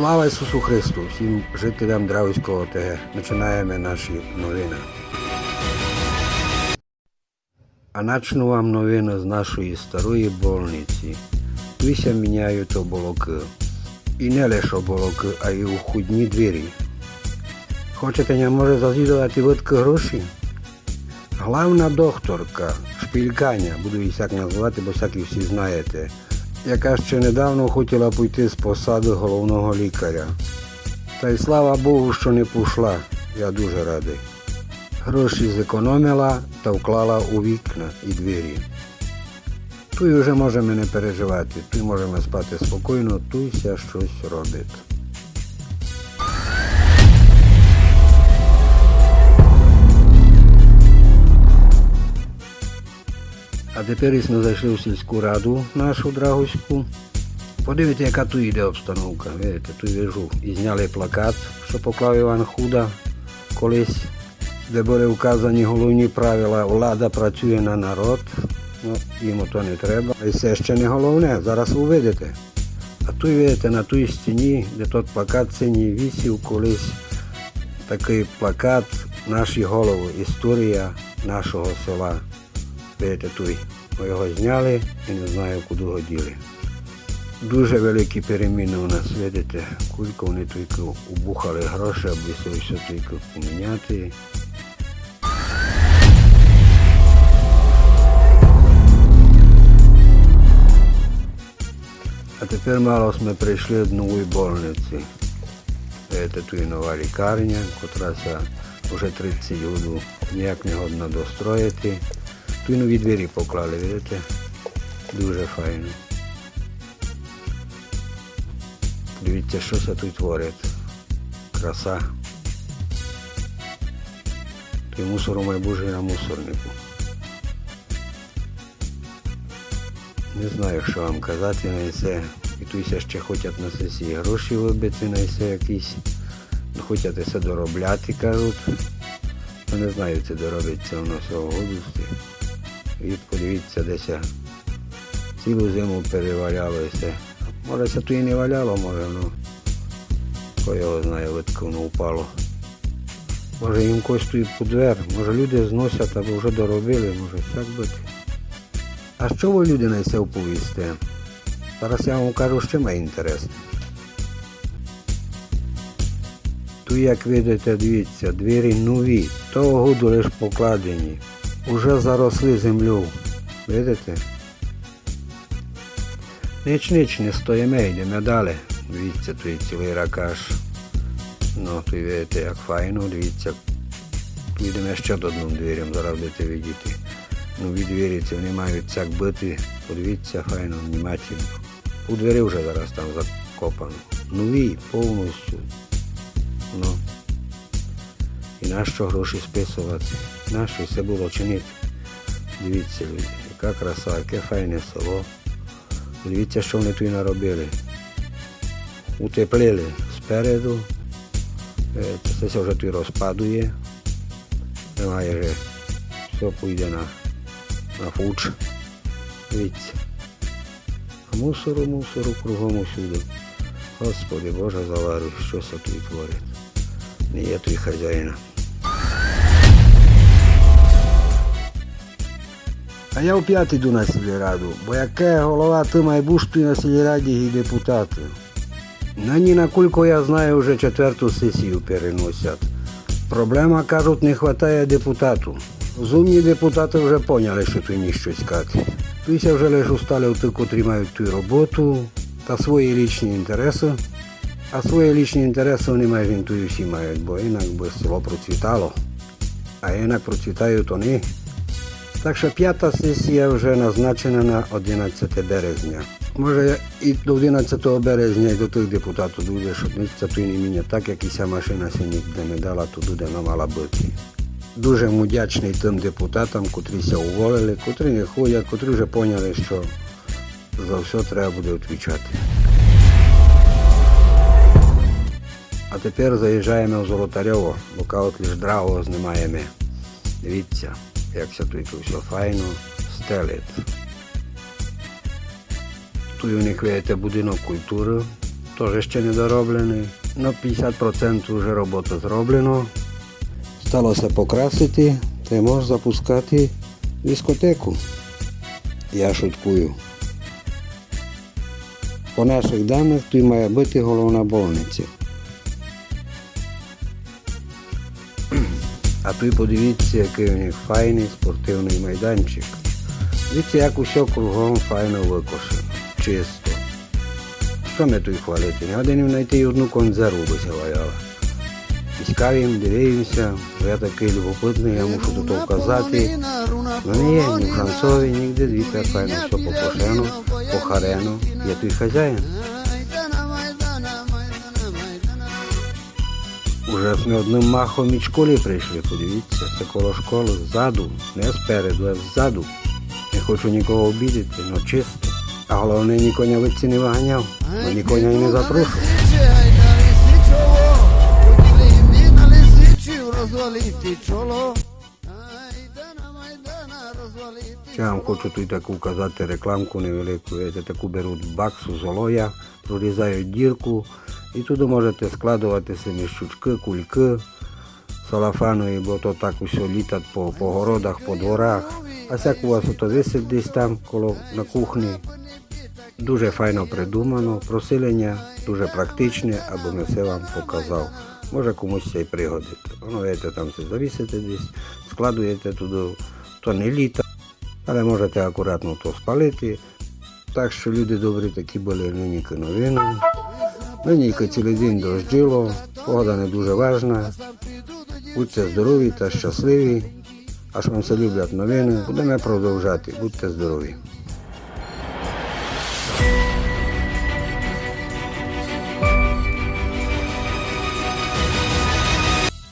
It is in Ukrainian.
Слава Ісусу Христу! Всім жителям Дравського ОТГ. Починаємо наші новини. А начну вам новини з нашої старої больниці. Тут міняють оболоки. І не лише оболоки, а й входні двері. Хочете не може зазідувати видки гроші? Главна докторка, шпільканя, буду її так називати, бо всякі всі знаєте, яка ще недавно хотіла піти з посади головного лікаря. Та й слава Богу, що не пішла, я дуже радий. Гроші зекономила та вклала у вікна і двері. Тут вже можемо не переживати, тут можемо спати спокійно, тут щось робить. А тепер ми зайшли в сільську раду нашу Драгоську. Подивіться, яка тут йде обстановка. Видите, тут вижу. І зняли плакат, що поклав Іван Худа колись, де були вказані головні правила. Влада працює на народ. Ну, йому то не треба. І це ще не головне, зараз ви видите. А тут видите, на тій стіні, де тот плакат синій вісів колись такий плакат наші голови, історія нашого села. Видите. Ми його зняли і не знаю, куди його діли. Дуже великі переміни у нас, видите, кілька вони тільки убухали гроші, аби все тільки поміняти. А тепер мало ми прийшли до нової больниці. Це тут нова лікарня, котра вже 30 років ніяк не годна достроїти. Тут нові двері поклали, видите? Дуже файно. Дивіться, що це тут творять. Краса. Той мусору має на мусорнику. Не знаю, що вам казати на це. І тут ще хочуть на сесії гроші вибити на це якісь. Хочуть це доробляти, кажуть. Я не знаю, це доробиться у нас в І десь цілу зиму перевалялося. Може це тут і не валяло, може, ну. Хто його знає, видко воно впало. Може їм когось тут по двер, може люди зносять або вже доробили, може так бути. А що ви люди на це оповісте? Зараз я вам кажу, що має інтерес. Тут, як видите, дивіться, двері нові, того году лиш покладені. Уже заросли землю. Видите? Ніч ніч не стоїмо, йдемо далі. Дивіться, тут є цілий ракаш. Ну, тут видите, як файно, дивіться. Тут ще до одним дверям, зараз будете видіти. Нові двері це вони мають так бити. Подивіться файно, внимательно. У двері вже зараз там закопано. Нові повністю. Ну. І нащо гроші списувати? Нащо все було чинити? Дивіться, яка краса, яке файне село. Дивіться, що вони тут наробили. Утеплили спереду. Е, Це все вже тут розпадує. Немає вже. Все піде на, на фуч. Дивіться. А мусору, мусору кругом усюди. Господи Боже заваруй, що це тут творить. Не є тут хазяїна. А я опять йду на сільраду, бо яке голова ти має бути на сільраді і депутати. На Нині, накільки я знаю, вже четверту сесію переносять. Проблема, кажуть, не вистачає депутату. Розумні депутати вже поняли, що тут ні щось кати. Туся вже лише устали в тих, котрі мають ту роботу та свої лічні інтереси. А свої лічні інтереси вони майже інтую всі мають, бо інак би село процвітало. А інак процвітають вони. Так що п'ята сесія вже назначена на 11 березня. Може і до 11 березня і до тих депутатів буде, щоб це тут не. Так як і ця машина ще ніде не дала, то буде не мала бути. Дуже вдячний тим депутатам, котрі ся уволили, котрі не ходять, котрі вже поняли, що за все треба буде відповідати. А тепер заїжджаємо в Золотарьово, бо кажуть, лише драго знімаємо. Дивіться, як все тут все файно стелить. Тут у них видите будинок культури, теж ще не дороблений. На 50% вже робота зроблено. Сталося покрасити, та й можна запускати дискотеку. Я шуткую. По наших даних тут має бути головна больниця. А тут подивіться, який у них файний спортивний майданчик. Дивіться, як усе кругом файно викошено, чисто. Що ми тут хвалити? Не один знайти одну консерву би се ваяла. Іскаємо, дивимося, я такий любопитний, я мушу тут вказати. Ну не є ні в Францові, ніде дві файно, все покошено, похарено. Я тут хазяїн. Уже ми одним махом від школи прийшли, подивіться, це коло школи ззаду, не спереду, а ззаду. Не хочу нікого обідати, але чисто. А головне, ні коня виці не виганяв, бо ні коня й не запрошував. Я вам хочу тут таку казати рекламку невелику. Це таку беруть баксу з олоя, прорізають дірку і туди можете складувати самі щучки, кульки, салафанові, бо то так усе літать по, по городах, по дворах. А всяк у вас ото висить десь там коло на кухні. Дуже файно придумано, просилення дуже практичне, аби ми все вам показав. Може комусь це й пригодити. Воно видите, там все завісите десь, складуєте туди, то не літа, але можете акуратно то спалити. Так що люди добрі такі були нині новини. Нині цілий день дождило, погода не дуже важна. Будьте здорові та щасливі. Аж вам все люблять новини, будемо продовжати. Будьте здорові.